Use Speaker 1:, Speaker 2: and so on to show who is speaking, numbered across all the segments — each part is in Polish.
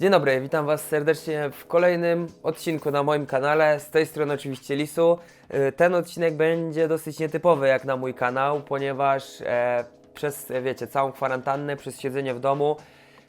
Speaker 1: Dzień dobry, witam Was serdecznie w kolejnym odcinku na moim kanale. Z tej strony oczywiście Lisu. Y, Ten odcinek będzie dosyć nietypowy jak na mój kanał, ponieważ e, przez, wiecie, całą kwarantannę, przez siedzenie w domu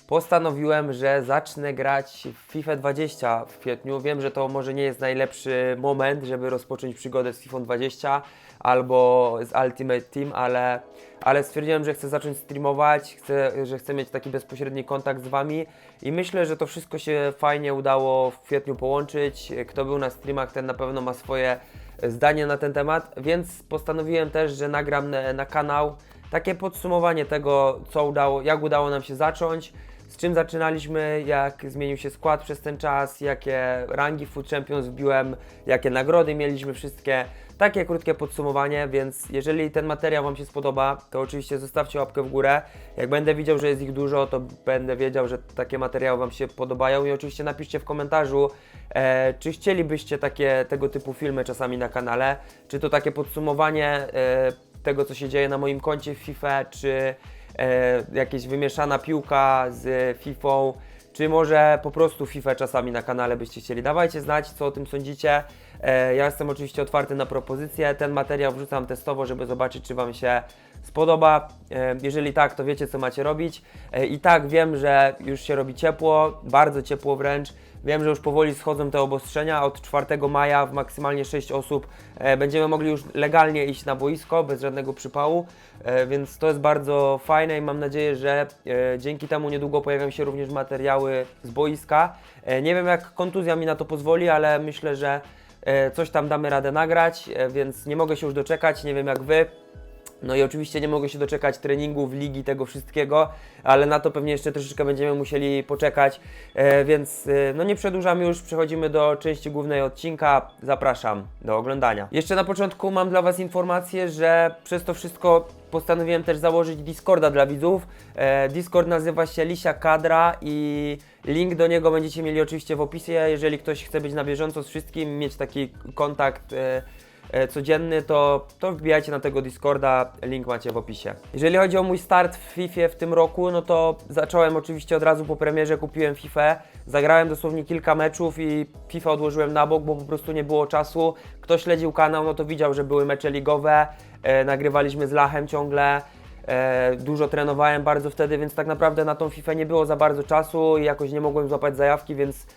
Speaker 1: postanowiłem, że zacznę grać w FIFA 20 w kwietniu. Wiem, że to może nie jest najlepszy moment, żeby rozpocząć przygodę z FIFA 20 albo z Ultimate Team, ale, ale stwierdziłem, że chcę zacząć streamować, chcę, że chcę mieć taki bezpośredni kontakt z Wami i myślę, że to wszystko się fajnie udało w kwietniu połączyć. Kto był na streamach, ten na pewno ma swoje zdanie na ten temat, więc postanowiłem też, że nagram na, na kanał takie podsumowanie tego, co udało, jak udało nam się zacząć, z czym zaczynaliśmy, jak zmienił się skład przez ten czas, jakie rangi Food Champions wbiłem, jakie nagrody mieliśmy wszystkie. Takie krótkie podsumowanie, więc jeżeli ten materiał Wam się spodoba, to oczywiście zostawcie łapkę w górę. Jak będę widział, że jest ich dużo, to będę wiedział, że takie materiały Wam się podobają i oczywiście napiszcie w komentarzu, e, czy chcielibyście takie, tego typu filmy czasami na kanale, czy to takie podsumowanie e, tego, co się dzieje na moim koncie w FIFA, czy e, jakieś wymieszana piłka z FIFA, czy może po prostu FIFA czasami na kanale byście chcieli. Dawajcie znać, co o tym sądzicie. E, ja jestem oczywiście otwarty na propozycje. Ten materiał wrzucam testowo, żeby zobaczyć, czy Wam się spodoba. E, jeżeli tak, to wiecie, co macie robić. E, I tak wiem, że już się robi ciepło, bardzo ciepło wręcz. Wiem, że już powoli schodzą te obostrzenia. Od 4 maja w maksymalnie 6 osób będziemy mogli już legalnie iść na boisko, bez żadnego przypału, więc to jest bardzo fajne i mam nadzieję, że dzięki temu niedługo pojawią się również materiały z boiska. Nie wiem, jak kontuzja mi na to pozwoli, ale myślę, że coś tam damy radę nagrać, e, więc nie mogę się już doczekać. Nie wiem, jak Wy. No i oczywiście nie mogę się doczekać treningów, ligi, tego wszystkiego, ale na to pewnie jeszcze troszeczkę będziemy musieli poczekać, e, więc e, no nie przedłużamy już, przechodzimy do części głównej odcinka. Zapraszam do oglądania. Jeszcze na początku mam dla Was informację, że przez to wszystko postanowiłem też założyć Discorda dla widzów. E, Discord nazywa się Lisia Kadra i link do niego będziecie mieli oczywiście w opisie, jeżeli ktoś chce być na bieżąco z wszystkim, mieć taki kontakt e, codzienny, to, to wbijajcie na tego Discorda, link macie w opisie. Jeżeli chodzi o mój start w FIFA w tym roku, no to zacząłem oczywiście od razu po premierze, kupiłem FIFA, zagrałem dosłownie kilka meczów i FIFA odłożyłem na bok, bo po prostu nie było czasu. Kto śledził kanał, no to widział, że były mecze ligowe, e, nagrywaliśmy z Lachem ciągle, E, dużo trenowałem bardzo wtedy, więc tak naprawdę na tą FIFA nie było za bardzo czasu i jakoś nie mogłem złapać zajawki, więc e,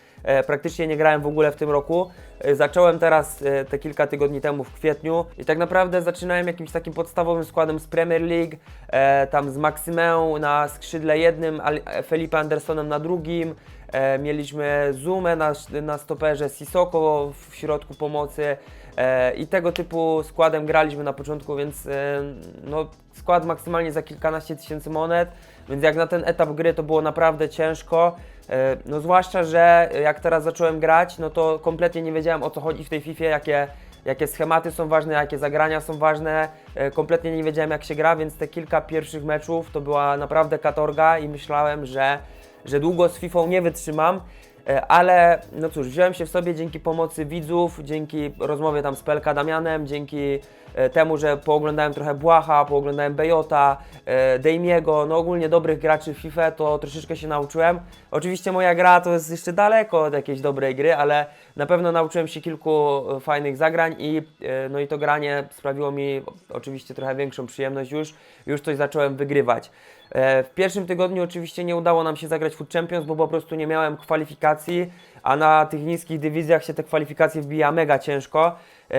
Speaker 1: praktycznie nie grałem w ogóle w tym roku. E, zacząłem teraz e, te kilka tygodni temu w kwietniu i tak naprawdę zaczynałem jakimś takim podstawowym składem z Premier League, e, tam z Maximę na skrzydle jednym, e, Felipe Andersonem na drugim, e, mieliśmy Zumę na, na stoperze, Sissoko w środku pomocy, E, I tego typu składem graliśmy na początku, więc e, no, skład maksymalnie za kilkanaście tysięcy monet, więc jak na ten etap gry to było naprawdę ciężko. E, No zwłaszcza, że jak teraz zacząłem grać, no to kompletnie nie wiedziałem o co chodzi w tej FIFA, jakie, jakie schematy są ważne, jakie zagrania są ważne. E, Kompletnie nie wiedziałem jak się gra, więc te kilka pierwszych meczów to była naprawdę katorga i myślałem, że, że długo z FIFA nie wytrzymam. E, Ale no cóż, wziąłem się w sobie dzięki pomocy widzów, dzięki rozmowie tam z Pelka Damianem, dzięki temu, że pooglądałem trochę Błaha, pooglądałem Bejota, e, Dejmiego, no ogólnie dobrych graczy w FIFA, to troszeczkę się nauczyłem. Oczywiście moja gra to jest jeszcze daleko od jakiejś dobrej gry, ale na pewno nauczyłem się kilku e, fajnych zagrań i e, no i to granie sprawiło mi oczywiście trochę większą przyjemność już, już coś zacząłem wygrywać. E, W pierwszym tygodniu oczywiście nie udało nam się zagrać Food Champions, bo po prostu nie miałem kwalifikacji, a na tych niskich dywizjach się te kwalifikacje wbija mega ciężko, e,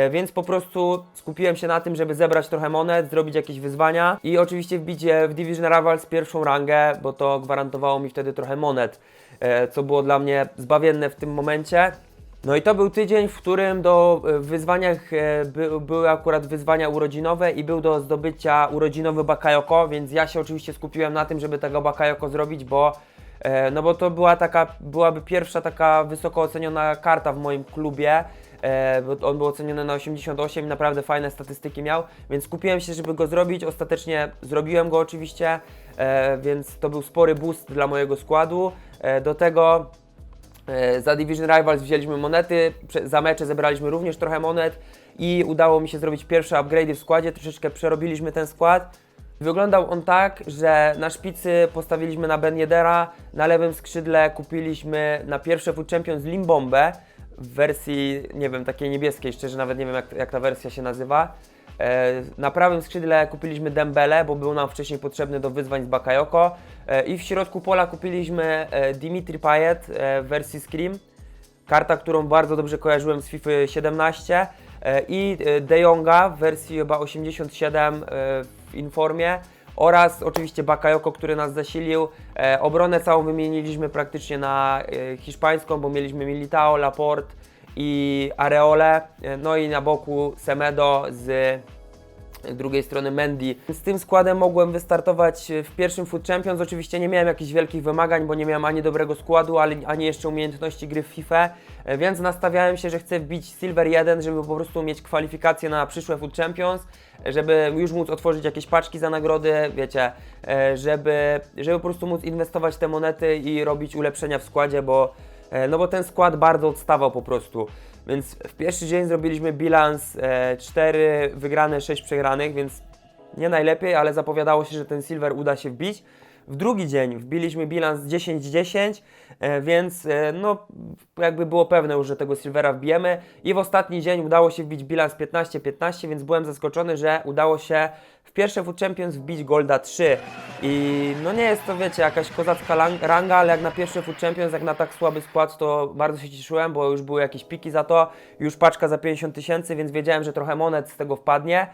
Speaker 1: więc po prostu skupiłem się na tym, żeby zebrać trochę monet, zrobić jakieś wyzwania i oczywiście wbić je w Division Rivals pierwszą rangę, bo to gwarantowało mi wtedy trochę monet, e, co było dla mnie zbawienne w tym momencie. No i to był tydzień, w którym do e, wyzwaniach e, by, były akurat wyzwania urodzinowe i był do zdobycia urodzinowy Bakayoko, więc ja się oczywiście skupiłem na tym, żeby tego Bakayoko zrobić, bo e, no bo to była taka, byłaby pierwsza taka wysoko oceniona karta w moim klubie, e, bo on był oceniony na 88 i naprawdę fajne statystyki miał, więc skupiłem się, żeby go zrobić, ostatecznie zrobiłem go oczywiście, e, więc to był spory boost dla mojego składu, e, do tego E, Za Division Rivals wzięliśmy monety, za mecze zebraliśmy również trochę monet i udało mi się zrobić pierwsze upgrade'y w składzie, troszeczkę przerobiliśmy ten skład. Wyglądał on tak, że na szpicy postawiliśmy na Ben Yedera, na lewym skrzydle kupiliśmy na pierwsze Food Champions Limbombę w wersji, nie wiem, takiej niebieskiej, szczerze nawet nie wiem jak, jak ta wersja się nazywa. E, Na prawym skrzydle kupiliśmy Dembele, bo był nam wcześniej potrzebny do wyzwań z Bakayoko. E, I w środku pola kupiliśmy e, Dimitri Payet w wersji Scream. Karta, którą bardzo dobrze kojarzyłem z FIFA 17 e, i De Jonga w wersji chyba 87 e, w Informie oraz oczywiście Bakayoko, który nas zasilił. E, Obronę całą wymieniliśmy praktycznie na e, hiszpańską, bo mieliśmy Militao, Laporte i Areole, e, no i na boku Semedo z drugiej strony Mendy. Z tym składem mogłem wystartować w pierwszym Food Champions. Oczywiście nie miałem jakichś wielkich wymagań, bo nie miałem ani dobrego składu, ani jeszcze umiejętności gry w FIFA, e, więc nastawiałem się, że chcę wbić Silver 1, żeby po prostu mieć kwalifikacje na przyszłe Food Champions, żeby już móc otworzyć jakieś paczki za nagrody, wiecie, e, żeby, żeby po prostu móc inwestować te monety i robić ulepszenia w składzie, bo E, No bo ten skład bardzo odstawał po prostu. Więc w pierwszy dzień zrobiliśmy bilans e, 4 wygrane, 6 przegranych, więc nie najlepiej, ale zapowiadało się, że ten silver uda się wbić. W drugi dzień wbiliśmy bilans 10-10, e, więc e, no jakby było pewne już, że tego silvera wbijemy. I w ostatni dzień udało się wbić bilans 15-15, więc byłem zaskoczony, że udało się w pierwsze Food Champions wbić Golda 3. I no nie jest to, wiecie, jakaś kozacka ranga, ale jak na pierwsze Food Champions, jak na tak słaby skład, to bardzo się cieszyłem, bo już były jakieś piki za to, już paczka za 50 tysięcy, więc wiedziałem, że trochę monet z tego wpadnie.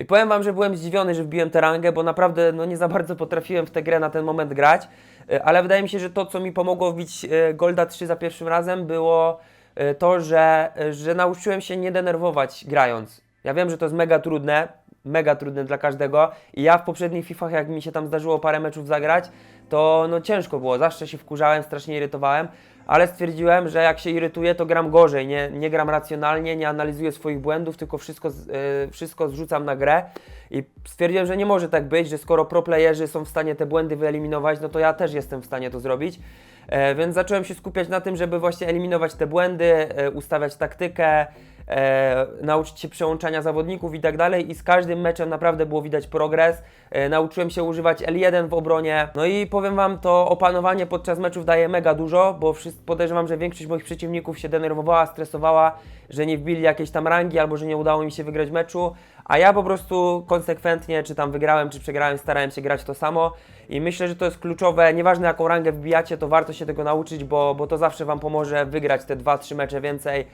Speaker 1: I powiem Wam, że byłem zdziwiony, że wbiłem tę rangę, bo naprawdę no, nie za bardzo potrafiłem w tę grę na ten moment grać, E, ale wydaje mi się, że to, co mi pomogło wbić e, Golda 3 za pierwszym razem, było e, to, że, że nauczyłem się nie denerwować grając. Ja wiem, że to jest mega trudne, mega trudne dla każdego i ja w poprzednich FIFAch, jak mi się tam zdarzyło parę meczów zagrać, to no ciężko było, zawsze się wkurzałem, strasznie irytowałem, ale stwierdziłem, że jak się irytuję, to gram gorzej, nie, nie gram racjonalnie, nie analizuję swoich błędów, tylko wszystko, e, wszystko zrzucam na grę i stwierdziłem, że nie może tak być, że skoro proplayerzy są w stanie te błędy wyeliminować, no to ja też jestem w stanie to zrobić. E, więc zacząłem się skupiać na tym, żeby właśnie eliminować te błędy, e, ustawiać taktykę, e, nauczyć się przełączania zawodników i tak dalej. I z każdym meczem naprawdę było widać progres. E, nauczyłem się używać L1 w obronie. No i powiem Wam, to opanowanie podczas meczów daje mega dużo, bo wszyscy, podejrzewam, że większość moich przeciwników się denerwowała, stresowała, że nie wbili jakiejś tam rangi albo że nie udało mi się wygrać meczu, a ja po prostu konsekwentnie, czy tam wygrałem, czy przegrałem, starałem się grać to samo. I myślę, że to jest kluczowe, nieważne jaką rangę wbijacie, to warto się tego nauczyć, bo, bo to zawsze Wam pomoże wygrać te 2-3 mecze więcej,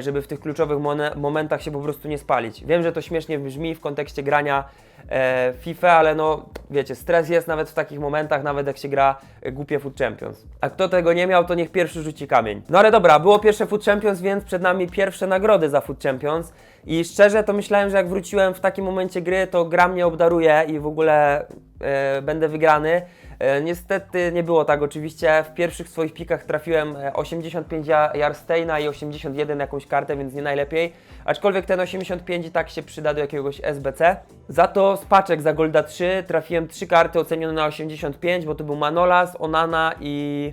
Speaker 1: żeby w tych kluczowych momentach się po prostu nie spalić. Wiem, że to śmiesznie brzmi w kontekście grania e, FIFA, ale no wiecie, stres jest nawet w takich momentach, nawet jak się gra e, głupie Food Champions. A kto tego nie miał, to niech pierwszy rzuci kamień. No ale dobra, było pierwsze Food Champions, więc przed nami pierwsze nagrody za Food Champions i szczerze to myślałem, że jak wróciłem w takim momencie gry, to gra mnie obdaruje i w ogóle e, będę wygrany. E, niestety nie było tak oczywiście. W pierwszych swoich pikach trafiłem e, 85 ja- Jarsteina i 81 jakąś kartę, więc nie najlepiej. Aczkolwiek ten 85 i tak się przyda do jakiegoś SBC. Za to z paczek za Golda 3 trafiłem 3 karty ocenione na 85, bo to był Manolas, Onana i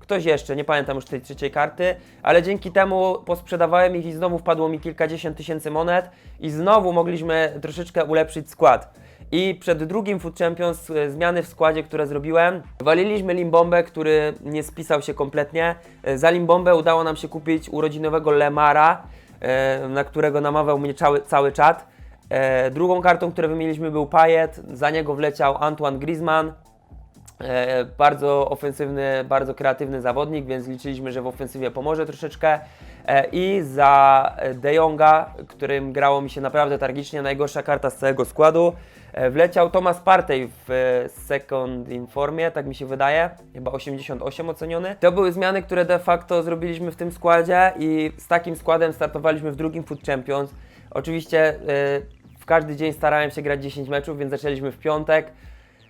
Speaker 1: ktoś jeszcze, nie pamiętam już tej trzeciej karty, ale dzięki temu posprzedawałem ich i znowu wpadło mi kilkadziesiąt tysięcy monet i znowu mogliśmy troszeczkę ulepszyć skład. I przed drugim Food Champions e, zmiany w składzie, które zrobiłem, waliliśmy Limbombę, który nie spisał się kompletnie. E, Za Limbombę udało nam się kupić urodzinowego Lemara, e, na którego namawiał mnie cały, cały czat. Drugą kartą, którą wymieniliśmy był Payet, za niego wleciał Antoine Griezmann, bardzo ofensywny, bardzo kreatywny zawodnik, więc liczyliśmy, że w ofensywie pomoże troszeczkę. I za De Jonga, którym grało mi się naprawdę tragicznie, najgorsza karta z całego składu, wleciał Thomas Partey w e, second informie, tak mi się wydaje, chyba 88 oceniony. To były zmiany, które de facto zrobiliśmy w tym składzie i z takim składem startowaliśmy w drugim Food Champions. Oczywiście e, w każdy dzień starałem się grać 10 meczów, więc zaczęliśmy w piątek.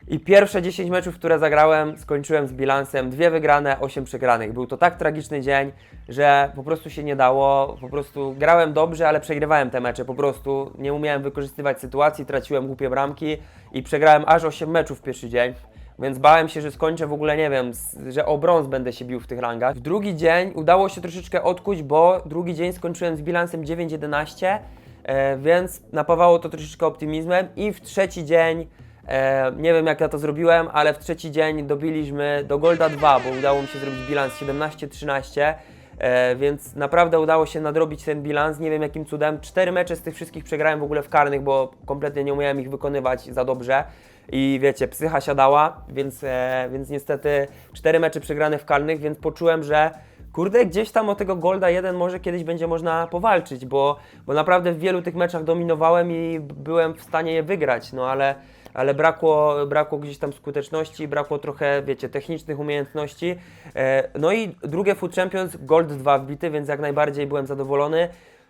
Speaker 1: I pierwsze 10 meczów, które zagrałem, skończyłem z bilansem dwie wygrane, 8 przegranych. Był to tak tragiczny dzień, że po prostu się nie dało. Po prostu grałem dobrze, ale przegrywałem te mecze. Po prostu nie umiałem wykorzystywać sytuacji, traciłem głupie bramki i przegrałem aż 8 meczów w pierwszy dzień. Więc bałem się, że skończę w ogóle, nie wiem, że o brąz będę się bił w tych rangach. W drugi dzień udało się troszeczkę odkuć, bo drugi dzień skończyłem z bilansem 9-11, e, więc napawało to troszeczkę optymizmem. I w trzeci dzień E, nie wiem jak ja to zrobiłem, ale w trzeci dzień dobiliśmy do Golda 2, bo udało mi się zrobić bilans 17-13. E, więc naprawdę udało się nadrobić ten bilans. Nie wiem jakim cudem. Cztery mecze z tych wszystkich przegrałem w ogóle w karnych, bo kompletnie nie umiałem ich wykonywać za dobrze. I wiecie, psycha siadała, więc, e, więc niestety cztery mecze przegrane w karnych, więc poczułem, że kurde, gdzieś tam o tego Golda 1 może kiedyś będzie można powalczyć, bo, bo naprawdę w wielu tych meczach dominowałem i byłem w stanie je wygrać, no ale, ale brakło, brakło gdzieś tam skuteczności, brakło trochę, wiecie, technicznych umiejętności. E, no i drugie Food Champions, Gold 2 wbity, więc jak najbardziej byłem zadowolony.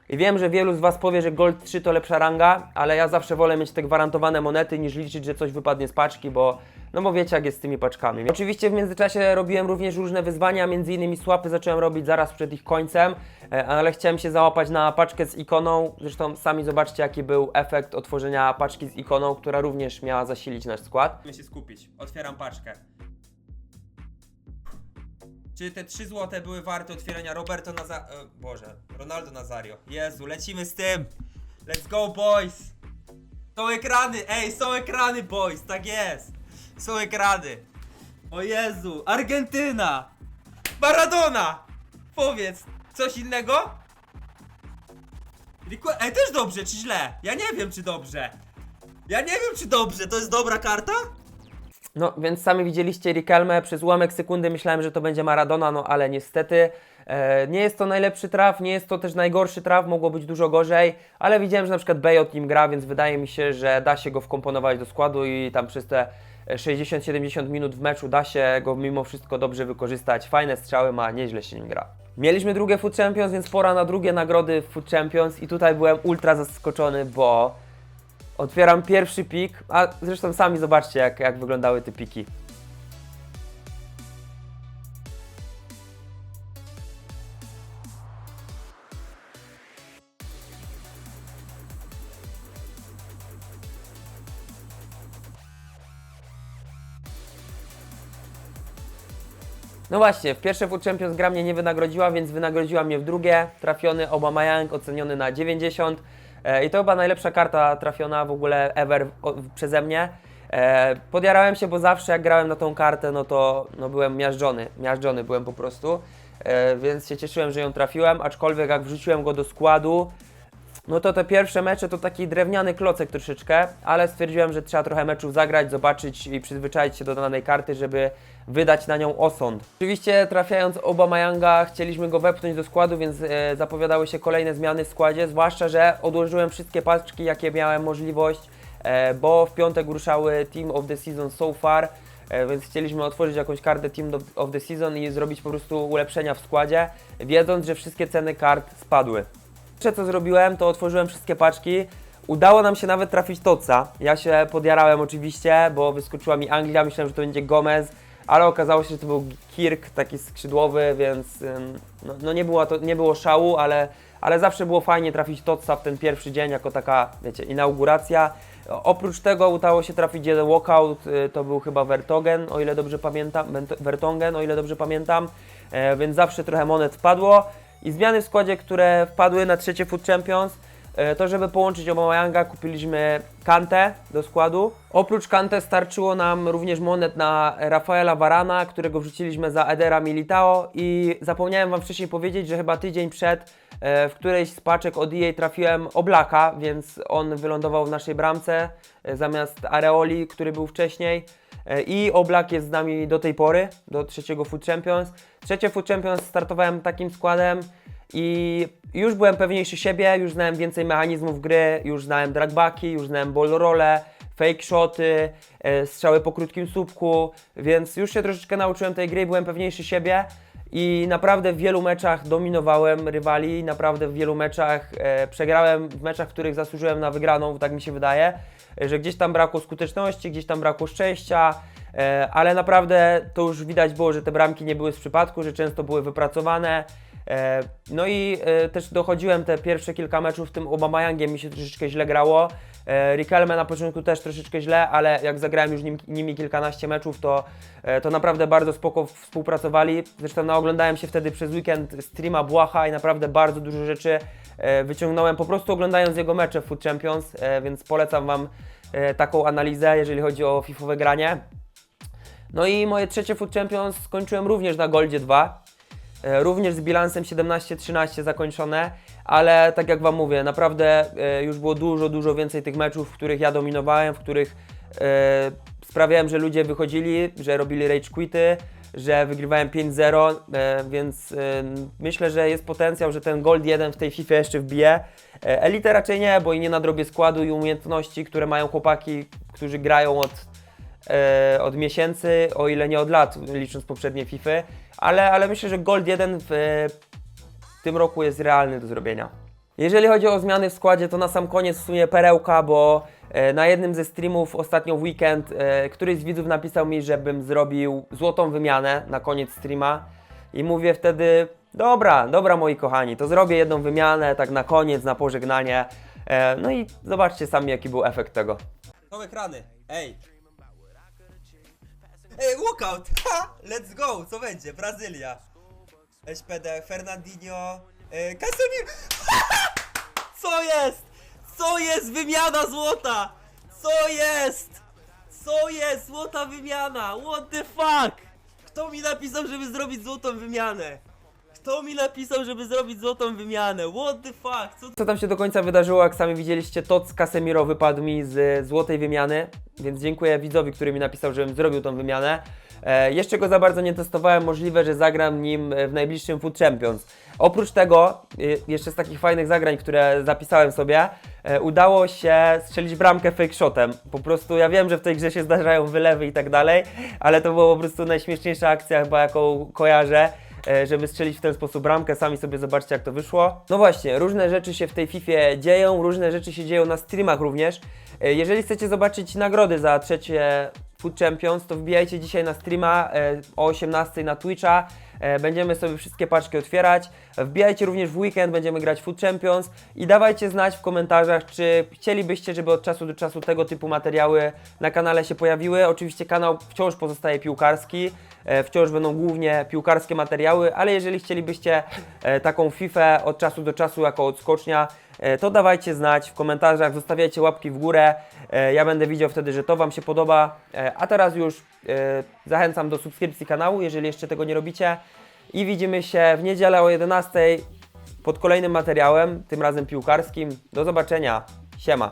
Speaker 1: I wiem, że wielu z Was powie, że Gold 3 to lepsza ranga, ale ja zawsze wolę mieć te gwarantowane monety niż liczyć, że coś wypadnie z paczki, bo no bo wiecie jak jest z tymi paczkami. Oczywiście w międzyczasie robiłem również różne wyzwania, między innymi słapy zacząłem robić zaraz przed ich końcem, e, ale chciałem się załapać na paczkę z ikoną. Zresztą sami zobaczcie jaki był efekt otworzenia paczki z ikoną, która również miała zasilić nasz skład.
Speaker 2: Musimy się skupić. Otwieram paczkę. Czy te 3 złote były warte otwierania Roberto Naza... E, Boże, Ronaldo Nazario. Jezu, lecimy z tym! Let's go, boys! Są ekrany, ej, są ekrany, boys, tak jest! Są ekrany! O Jezu, Argentyna! Maradona! Powiedz, coś innego? Ej, też dobrze, czy źle? Ja nie wiem, czy dobrze. Ja nie wiem, czy dobrze, to jest dobra karta?
Speaker 1: No, więc sami widzieliście Riquelme, przez ułamek sekundy myślałem, że to będzie Maradona, no ale niestety e, nie jest to najlepszy traf, nie jest to też najgorszy traf, mogło być dużo gorzej, ale widziałem, że na przykład Bale nim gra, więc wydaje mi się, że da się go wkomponować do składu i tam przez te 60-70 minut w meczu da się go mimo wszystko dobrze wykorzystać. Fajne strzały ma, nieźle się nim gra. Mieliśmy drugie Food Champions, więc pora na drugie nagrody w Food Champions i tutaj byłem ultra zaskoczony, bo Otwieram pierwszy pik, a zresztą sami zobaczcie, jak, jak wyglądały te piki. No właśnie, w pierwsze Food Champions gra mnie nie wynagrodziła, więc wynagrodziła mnie w drugie. Trafiony Aubameyang, oceniony na 90. E, I to chyba najlepsza karta trafiona w ogóle ever przeze mnie. E, podjarałem się, bo zawsze jak grałem na tą kartę, no to no byłem miażdżony. Miażdżony byłem po prostu. E, więc się cieszyłem, że ją trafiłem, aczkolwiek jak wrzuciłem go do składu, no to te pierwsze mecze to taki drewniany klocek troszeczkę, ale stwierdziłem, że trzeba trochę meczów zagrać, zobaczyć i przyzwyczaić się do danej karty, żeby wydać na nią osąd. Oczywiście trafiając Obamayanga chcieliśmy go wepchnąć do składu, więc e, zapowiadały się kolejne zmiany w składzie, zwłaszcza, że odłożyłem wszystkie paczki, jakie miałem możliwość, e, bo w piątek ruszały Team of the Season so far, e, więc chcieliśmy otworzyć jakąś kartę Team of the Season i zrobić po prostu ulepszenia w składzie, wiedząc, że wszystkie ceny kart spadły. Pierwsze co zrobiłem, to otworzyłem wszystkie paczki. Udało nam się nawet trafić Toca. Ja się podjarałem oczywiście, bo wyskoczyła mi Anglia, myślałem, że to będzie Gomez, ale okazało się, że to był Kirk, taki skrzydłowy, więc no, no nie, było to, nie było szału, ale, ale zawsze było fajnie trafić Toca w ten pierwszy dzień, jako taka, wiecie, inauguracja. Oprócz tego udało się trafić jeden walkout, y, to był chyba Vertogen, o ile dobrze pamiętam, Vertonghen, o ile dobrze pamiętam, e, więc zawsze trochę monet wpadło. I zmiany w składzie, które wpadły na trzecie Food Champions, e, to żeby połączyć Aubameyanga kupiliśmy Kantę do składu. Oprócz Kantę starczyło nam również monet na Rafaela Varana, którego wrzuciliśmy za Edera Militao i zapomniałem Wam wcześniej powiedzieć, że chyba tydzień przed w którejś z paczek od EA trafiłem Oblaka, więc on wylądował w naszej bramce e, zamiast Areoli, który był wcześniej. E, I Oblak jest z nami do tej pory, do trzeciego Food Champions. Trzecie Food Champions startowałem takim składem i już byłem pewniejszy siebie, już znałem więcej mechanizmów gry, już znałem dragbacki, już znałem ball role, fake shoty, e, strzały po krótkim słupku, więc już się troszeczkę nauczyłem tej gry byłem pewniejszy siebie. I naprawdę w wielu meczach dominowałem rywali, naprawdę w wielu meczach e, przegrałem, w meczach, w których zasłużyłem na wygraną, tak mi się wydaje, e, że gdzieś tam brakło skuteczności, gdzieś tam brakło szczęścia, e, ale naprawdę to już widać było, że te bramki nie były z przypadku, że często były wypracowane. E, No i e, też dochodziłem te pierwsze kilka meczów tym Obamayangiem, mi się troszeczkę źle grało. E, Riquelme na początku też troszeczkę źle, ale jak zagrałem już nim, nimi kilkanaście meczów, to, e, to naprawdę bardzo spoko współpracowali. Zresztą naoglądałem się wtedy przez weekend streama Błacha i naprawdę bardzo dużo rzeczy e, wyciągnąłem po prostu oglądając jego mecze w Food Champions, więc polecam Wam taką analizę, jeżeli chodzi o FIFowe granie. No i moje trzecie Food Champions skończyłem również na Goldzie 2. E, Również z bilansem 17-13 zakończone, ale tak jak Wam mówię, naprawdę e, już było dużo, dużo więcej tych meczów, w których ja dominowałem, w których e, sprawiałem, że ludzie wychodzili, że robili rage quity, że wygrywałem 5-0, e, więc myślę, że jest potencjał, że ten Gold 1 w tej FIFA jeszcze wbije. Elite raczej nie, bo i nie nadrobię składu i umiejętności, które mają chłopaki, którzy grają od od miesięcy, o ile nie od lat, licząc poprzednie FIFA, ale, ale myślę, że Gold 1 w e, tym roku jest realny do zrobienia. Jeżeli chodzi o zmiany w składzie, to na sam koniec w sumie perełka, bo e, na jednym ze streamów ostatnio w weekend e, któryś z widzów napisał mi, żebym zrobił złotą wymianę na koniec streama i mówię wtedy, dobra, dobra moi kochani, to zrobię jedną wymianę tak na koniec, na pożegnanie. E, no i zobaczcie sami jaki był efekt tego.
Speaker 2: Są ekrany. Ej. Ej, walkout! Ha! Let's go! Co będzie? Brazylia. SPD, Fernandinho, e, Casemiro. Co jest? Co jest? Wymiana złota! Co jest? Co jest? Złota wymiana! What the fuck? Kto mi napisał, żeby zrobić złotą wymianę? Kto mi napisał, żeby zrobić złotą wymianę? What the fuck? Co
Speaker 1: Co tam się do końca wydarzyło, jak sami widzieliście, to z Casemiro wypadł mi z złotej wymiany, więc dziękuję widzowi, który mi napisał, żebym zrobił tą wymianę. E, jeszcze go za bardzo nie testowałem, możliwe, że zagram nim e, w najbliższym Food Champions. Oprócz tego, e, jeszcze z takich fajnych zagrań, które zapisałem sobie, e, udało się strzelić bramkę fake shotem. Po prostu ja wiem, że w tej grze się zdarzają wylewy i tak dalej, ale to była po prostu najśmieszniejsza akcja chyba jaką kojarzę e, żeby strzelić w ten sposób bramkę. Sami sobie zobaczcie, jak to wyszło. No właśnie, różne rzeczy się w tej FIFA dzieją, różne rzeczy się dzieją na streamach również. E, Jeżeli chcecie zobaczyć nagrody za trzecie Food Champions, to wbijajcie dzisiaj na streama e, o 18 na Twitcha. E, Będziemy sobie wszystkie paczki otwierać. Wbijajcie również w weekend, będziemy grać Food Champions i dawajcie znać w komentarzach, czy chcielibyście, żeby od czasu do czasu tego typu materiały na kanale się pojawiły. Oczywiście kanał wciąż pozostaje piłkarski, e, wciąż będą głównie piłkarskie materiały, ale jeżeli chcielibyście taką FIFA od czasu do czasu jako odskocznia, to dawajcie znać w komentarzach, zostawiajcie łapki w górę. Ja będę widział wtedy, że to Wam się podoba. A teraz już e, zachęcam do subskrypcji kanału, jeżeli jeszcze tego nie robicie. I widzimy się w niedzielę o 11 pod kolejnym materiałem, tym razem piłkarskim. Do zobaczenia. Siema.